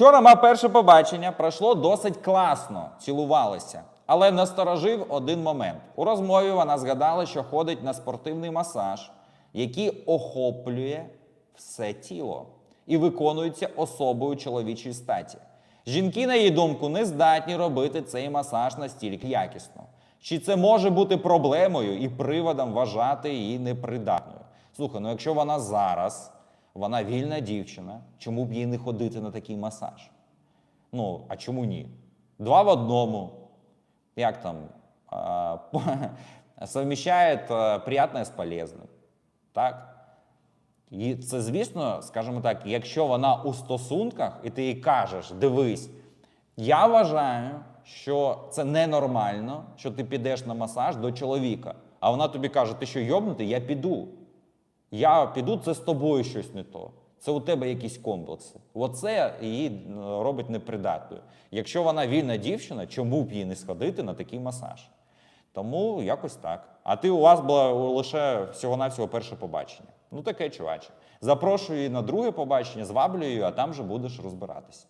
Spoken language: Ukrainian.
Вчора мав перше побачення, пройшло досить класно, цілувалися. Але насторожив один момент. У розмові вона згадала, що ходить на спортивний масаж, який охоплює все тіло і виконується особою чоловічої статі. Жінки, на її думку, не здатні робити цей масаж настільки якісно. Чи це може бути проблемою і приводом вважати її непридатною? Слухай, ну якщо вона зараз, вона вільна дівчина, чому б їй не ходити на такий масаж? Ну, а чому ні? Два в одному. Як там? А, совмещает а, приятное з полезним. Так? І це, звісно, скажімо так, якщо вона у стосунках, і ти їй кажеш, дивись, я вважаю, що це ненормально, що ти підеш на масаж до чоловіка, а вона тобі каже, ти що йобнутий, я піду. Я піду, це з тобою щось не то. Це у тебе якісь комплекси. Оце її е, робить непридатною. Якщо вона вільна дівчина, чому б їй не сходити на такий масаж? Тому якось так. А ти у вас було лише всього-навсього перше побачення. Ну таке чуваче. Запрошую її на друге побачення, зваблюю а там вже будеш розбиратися.